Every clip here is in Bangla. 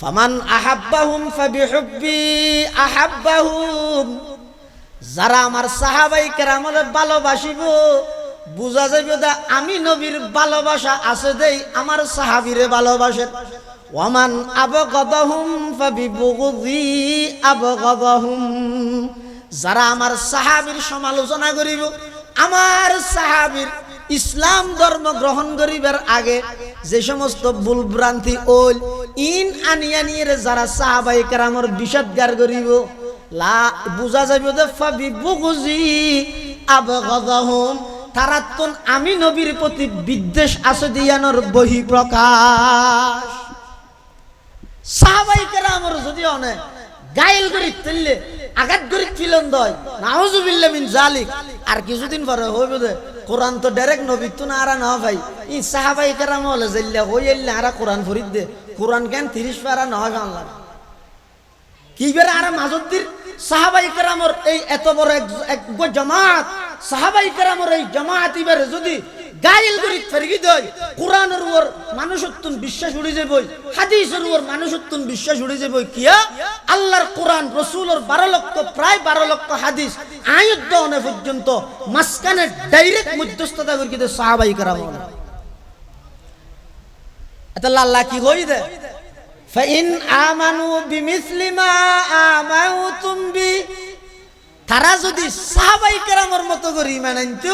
ফামান আহাব্বাহুম ফাবিহুব্বি আহাব্বাহুম। যারা আমার সাহাবাই কেরামলে ভালোবাসিব, বুঝা যাবে দা আমি নবীর ভালোবাসা আছে দেই, আমার সাহাবিরে ভালোবাসে। ওয়ামান আবগদাহুম ফাবিবুগদি আবগদাহুম। যারা আমার সাহাবীর সমালোচনা করিব, আমার সাহাবীর ইসলাম ধর্ম গ্রহণ করিবার আগে যে সমস্ত ভুল ভ্রান্তি ওল ইন আনিয়া নিয়ে যারা সাহাবাই কেরামর বিষদগার করিব, লা বুঝা যাবে যে ফাবি বুগুজি আবগাদাহুম তারাত্তন আমি নবীর প্রতি বিদ্বেষ আছে দিয়ানোর বহি প্রকাশ সাহাবাই কেরামর যদি অনেক গাইল করি তেললে আঘাত করি ফিলন দয়। নাউজুবিল্লাহ মিন জালিক। আর কিছুদিন পরে হইবে দে, কোরআন তো ডাইরেক্ট নবী তো না আরা না ভাই। ই সাহাবাই কেরাম হলে যাইলে হই এলে আরা কোরআন ফরিদ দে। কোরআন কেন তিরিশ পারা নয় বাংলা কি বেড়ে আর মাজুদ্দির সাহাবাই কেরামর এই এত বড় এক জামাত। সাহাবাই কেরামর এই জামাত এবারে যদি গাইল করি ফেরগি দেয় কোরআনের উপর মানুষত্বন বিশ্বাস উড়ে যাবে হাদিসের উপর মানুষত্বন বিশ্বাস উড়ে যাবে কিয়া আল্লাহর কোরআন রসুলের বারো লক্ষ প্রায় বারো লক্ষ হাদিস আয়ুদ্ধ অনে পর্যন্ত মাঝখানে ডাইরেক্ট মধ্যস্থতা করি কিন্তু সাহাবাই কেরামর এটা আল্লাহ কি হই দে فإن آمنوا بمثل ما آمنتم به তারা যদি সাহাবাই কেরামর মতো করে ইমান আনতো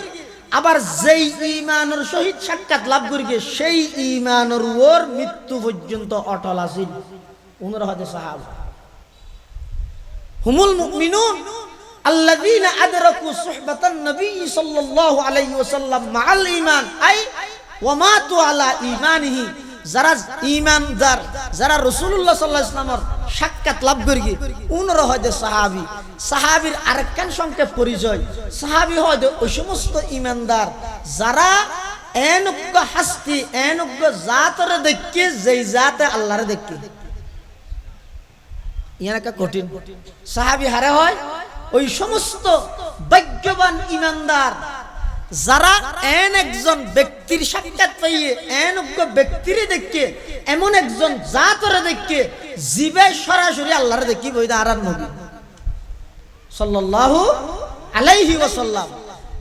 আবার যেই ইমানের সহিত সাক্ষাৎ লাভ করি গিয়ে সেই ইমানের ওর মৃত্যু পর্যন্ত অটল আছিল উনার হাতে সাহাব হুমুল মুমিনুন الذين أدركوا صحبة النبي صلى الله عليه وسلم مع الإيمان أي وماتوا على إيمانه যারা ইমানদার যারা রসুল্লাহ সাল্লাহ ইসলামর সাক্ষাৎ লাভ করি উনরা হয় সাহাবি। সাহাবির আরেকখান সংক্ষেপ পরিচয়। সাহাবি হয় ওই সমস্ত ইমানদার যারা এনজ্ঞ হাস্তি এনজ্ঞ জাতরে দেখকে যেই জাতে আল্লাহরে দেখকে ইয়ান একটা কঠিন। সাহাবি হারে হয়, ওই সমস্ত ভাগ্যবান ইমানদার যারা এন একজন ব্যক্তির সাক্ষাৎ পাইয়ে, এন ব্যক্তির দেখকে এমন একজন জাতরে দেখকে জীবে সরাসরি আল্লাহর দেখি বইদা আর নবী। সাল্লাল্লাহু আলাইহি ওয়াসাল্লাম।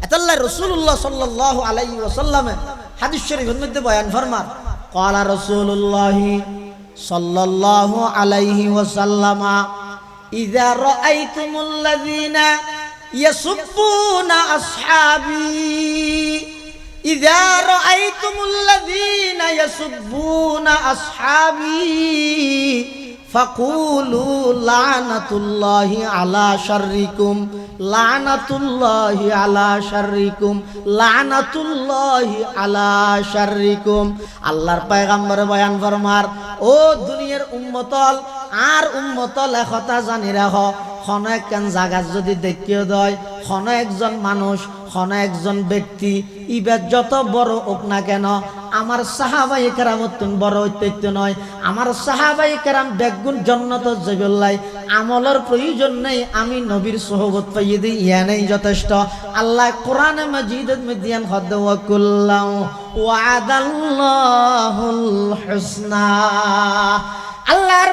এতাল্লাহ রাসূলুল্লাহ সাল্লাল্লাহু আলাইহি ওয়াসাল্লামে হাদিস শরীফের মধ্যে বয়ান ফরমান ক্বালা রাসূলুল্লাহ সাল্লাল্লাহু আলাইহি ওয়াসাল্লামা, ইযা রাআইতুমুল্লাযীনা يسبون أصحابي إذا رأيتم الذين يسبون أصحابي فقولوا لعنة الله على شركم لعنة الله على شركم لعنة الله على شركم আল্লাহর পয়গম্বর বয়ান ফরমার ও দুনিয়ার উম্মতল আর উম্মতল একথা জানি রাখ। খন একখান জাগাত যদি দেখিয়ে দেয় খন একজন মানুষ খন একজন ব্যক্তি ইবার যত বড় হোক না কেন, আমার সাহাবাই কেরামতুন বড় ঐতিহ্য নয়। আমার সাহাবাই কেরাম বেগুন জন্নত জবিল্লাই আমলের প্রয়োজন নেই, আমি নবীর সহবত পাইয়ে দিই ইয়া নেই যথেষ্ট। আল্লাহ কোরআনে মজিদত মিদিয়ান হদ ওয়াকুল্লাহ, ওয়াদাল্লাহুল হুসনা। আল্লাহর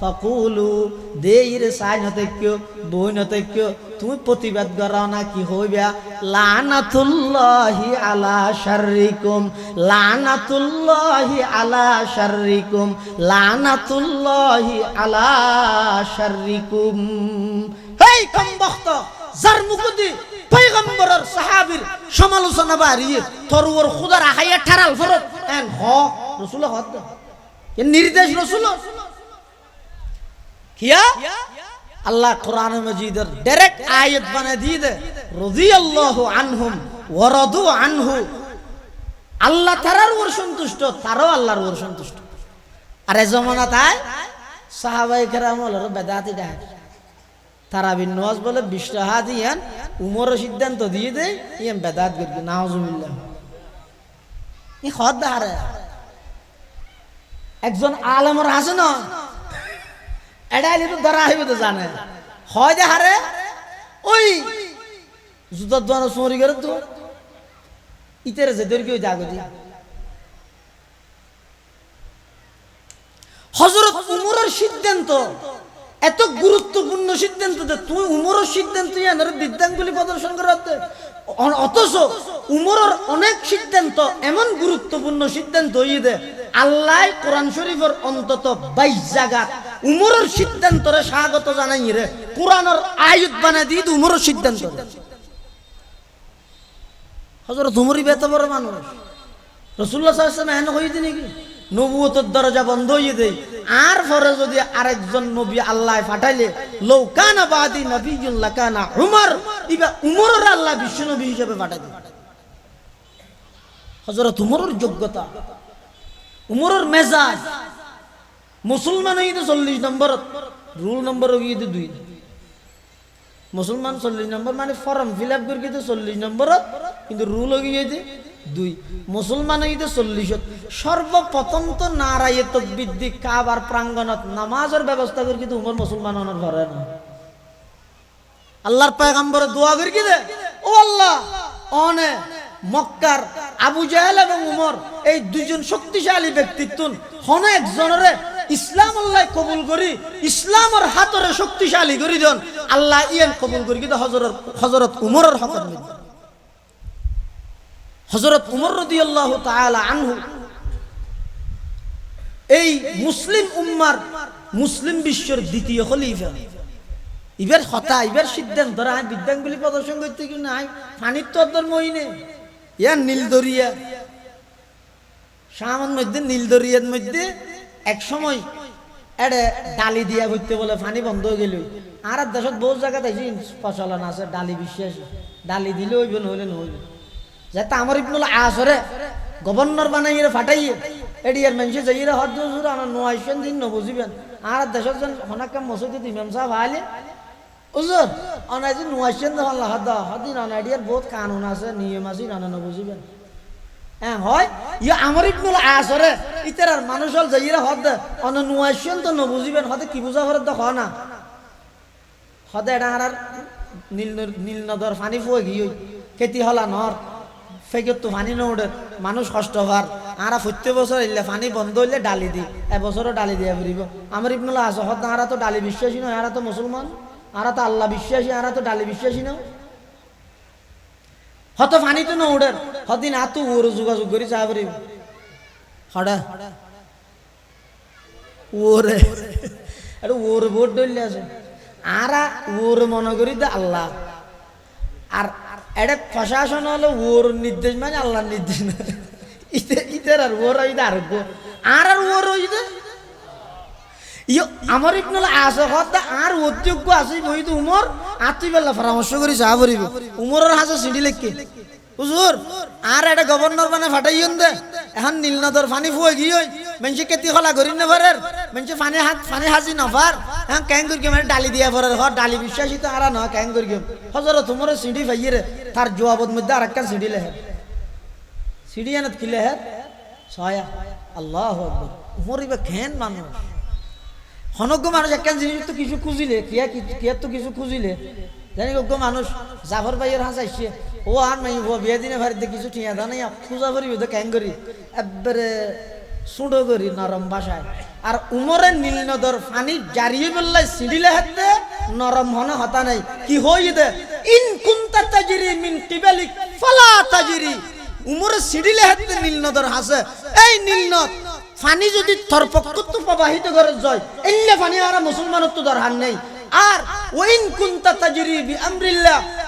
ফকুলু দেই রে সাই নতেক্য বই নতেক্য তুমি প্রতিবাদ করাও না কি হইবা? লানাতুল্লাহি আলা শাররিকুম, লানাতুল্লাহি আলা শাররিকুম, লানাতুল্লাহি আলা শাররিকুম। হেই কমবখত যার মুকুদি পয়গম্বরের সাহাবীর সমালোচনা বাড়িয়ে তোর ওর খুদার আহাইয়া ঠারাল ফরত, এন হ, রসুল এ নির্দেশ রসুল। কিয়া আল্লাহ কোরআন মজিদের ডাইরেক্ট আয়াত বানিয়ে দিয়ে দে। রাদিয়াল্লাহু আনহুম ওয়া রাদু আনহু। আল্লাহ তারার ওর সন্তুষ্ট, তারও আল্লাহর ওর সন্তুষ্ট। আর এ জমানা তাই? সাহাবাই কেরাম হল বেদাতি ডাক তারা বিন নওয়াজ বলে বিশ্বহা দিয়ান উমর সিদ্ধান্ত দিয়ে দেয় ইয়ান বেদাত করি নাওজুবিল্লাহ ই হদ হারে একজন আলমর আছে না এডাইলে তো ধরা তো জানে। হয় যে হারে, ওই জুতার দোয়ানো চুরি করে তো। ইতেরে যে দৈর্ঘ্য দি হজরত উমরের সিদ্ধান্ত, এত গুরুত্বপূর্ণ সিদ্ধান্ত যে তুই উমরের সিদ্ধান্ত ইয়ানের বিদ্যাঙ্গুলি প্রদর্শন করাতে অথচ উমরের অনেক সিদ্ধান্ত এমন গুরুত্বপূর্ণ সিদ্ধান্ত দে, আল্লাহ কোরআন শরীফের অন্তত বাইশ জায়গা উমরের সিদ্ধান্তরে স্বাগত জানাই রে। কোরআনের আয়ুত বানাই দিয়ে উমরের সিদ্ধান্ত হজরত উমরি বেত বড় মানুষ। রসুল্লাহ হইতে নাকি? দরজা বন্ধ হইয়ে দেয়। আর পরে যদি আরেকজন নবী আল্লাহ পাঠাইলে লৌকানা বাদি নবীজুল্লাহ উমর ইবা উমরের আল্লাহ বিশ্ব নবী হিসেবে পাঠাই দেয়। হজরত উমরের যোগ্যতা, উমরের মেজাজ মুসলমান হইতে চল্লিশ নম্বর, রুল নম্বর হইয়ে দুই। মুসলমান চল্লিশ নম্বর মানে ফর্ম ফিল আপ করে চল্লিশ নম্বরত কিন্তু রুল হয়ে দুই। মুসলমান হইতে চল্লিশ সর্বপ্রথম তো নারায়ে তকবিদ্দি কাবার প্রাঙ্গণত নামাজের ব্যবস্থা করে কিন্তু উমর মুসলমান হওয়ার ঘরে না। আল্লাহর পায়গাম্বরে দোয়া করে কি ও আল্লাহ, অনে মক্কার আবু জাহেল এবং উমর, এই দুজন শক্তিশালী ব্যক্তিত্ব হন একজনের ইসলাম আল্লাহ কবুল করি, ইসলামের হাতরে শক্তিশালী করি দেন। আল্লাহ ইয়ান কবুল করি, কিন্তু হজরত হজরত উমরের মধ্যে হজরত উমর রদি আল্লাহ আনহু, এই মুসলিম উম্মার মুসলিম বিশ্বের দ্বিতীয় খলিফা। ইবার হতা ইবার সিদ্ধান্ত ধরা আমি বিদ্যাঙ্গুলি প্রদর্শন করতে কি নাই, পানির তো অর্ধর মহিনে। ইয়া নীল দরিয়া সামান মধ্যে নীল দরিয়ার মধ্যে এক সময় এডে ডালি দিয়া ঘুরতে বলে পানি বন্ধ হয়ে গেল। আর দেশত বহু জায়গা দেখি প্রচলন আছে, ডালি বিশ্বাস ডালি দিলে হইবে নহলে নহইবে। যাতে আমার ইবনুল আসরে গভর্নর বানাইয়ে ফাটাইয়ে এডিয়ার মানুষে যাইয়ে হদ জুর আমার নোয়াইছেন দিন নবুঝিবেন আর দেশের জন হনাকা মসজিদ ইমাম সাহেব আইলে উজুর অনাই যে নোয়াইছেন আল্লাহ হদ হদিন অনাইডিয়ার বহুত কানুন আছে, নিয়ম আছে নানা নবুঝিবেন হ্যাঁ হয়, ইয়া আমার ইবনুল আসরে ইতার মানুষ হল যাইয়ে হদ অন নোয়াইছেন তো নবুঝিবেন হদে কি বুঝা করে তো না। হদে এটা আর নীল নীল নদর পানি ফুয়ে গিয়ে খেতি হলা নর ফেকে তো পানি নৌড়ে মানুষ কষ্ট হওয়ার। আরা প্রত্যেক বছর এলে পানি বন্ধ হইলে ডালি দি, এবছরও ডালি দিয়া ফুরিব। আমার ইবনুল্লাহ আছে হত আরা তো ডালি বিশ্বাসী নয়, আরা তো মুসলমান। আরা তো আল্লাহ বিশ্বাসী, আরা তো ডালি বিশ্বাসী নয়। হত পানি তো নৌড়ে হদিন আতু ওর যোগাযোগ করি চা ফুরিব। আরা ওর আর নির্দেশ মানে আল্লাহর নির্দেশ ইতার আর ওর আর আর আর ওর আমার কথা আর আছে উমর আতুই বেলা পরামর্শ করি চা ভরিব উমরের হাসে সিঁড়ি লেখকে হুজুর, আর এটা গভর্নর মানে ফাটাইন দে। এখন নীলনদর পানি ফুয়ে গিয়ে মেনসে কেতি খোলা করি না পারের মেনসে পানি হাত, পানি হাজি নফার হ্যাঁ ক্যাং করি মানে ডালি দিয়া পারের হ, ডালি বিশ্বাসী তো আর না ক্যাং করি হজর তোমার সিঁড়ি ফাইয়ে রে তার জবাবত মধ্যে আর একটা সিঁড়ি লেহে। সিঁড়ি এনে কি লেহে? ছয়া। আল্লাহ আকবর মরিবে ঘেন মানুষ হনজ্ঞ মানুষ একখান জিনিস তো কিছু খুঁজিলে, কিয়া কিয়া তো কিছু খুঁজিলে। জানি অজ্ঞ মানুষ জাফর ভাইয়ের হাঁস আসছে ও আর নাই, ও বিয়ে দিনে ভারিতে কিছু ঠিয়া দা নাই পূজা করি তো ক্যাং করি। একবারে সুডো করি নরম ভাষায় আর উমরে নীল নদর পানি জারিয়ে বললে সিঁড়িলে হাতে নরম হনে, হতা নাই। কি হই দে ইন কুন্তা তাজিরি মিন কিবালিক ফালা তাজিরি। উমরে সিঁড়িলে হাতে নীল নদর হাসে, এই নীল নদ পানি যদি থরপক্কত প্রবাহিত করে যায় এলে পানি আর মুসলমানের তো দরকার নেই। আর ওইন কুনতা তাজরি বি আমরিল্লাহ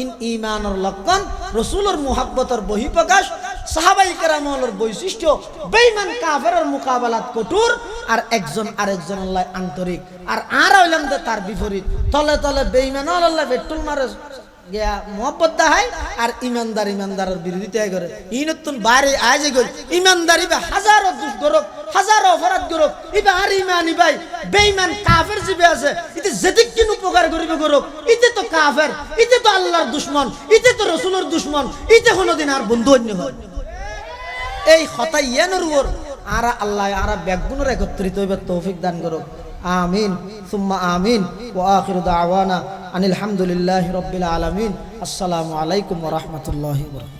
ইন ইমানর লক্ষণ রসুলের মোহাব্বতের বহিপ্রকাশ, সাহাবাই কেরামলের বৈশিষ্ট্য বেইমান কাফেরের মোকাবেলাত কঠোর, আর একজন আরেকজন আল্লাহ আন্তরিক। আর আর হইলাম তার বিপরীত। তলে তলে বেইমান আল্লাহ পেট্রোল মারে মোহাব্বত বেঈমান কাফের ইতে তো আল্লাহর দুশ্মন, ইতে তো দুশ্মন, ইতে কোনোদিন আর বন্ধু অন্য হয়। এই হতাই আরা আল্লাহ, আরা ব্যাগুণের একত্রিত তৌফিক দান করুক। আমিন। সুম্মা আমিন। ও আখির দাওয়ানা। আনিল রবিল আলমিন। আসসালামু আলাইকুম রহমতুল্লাহ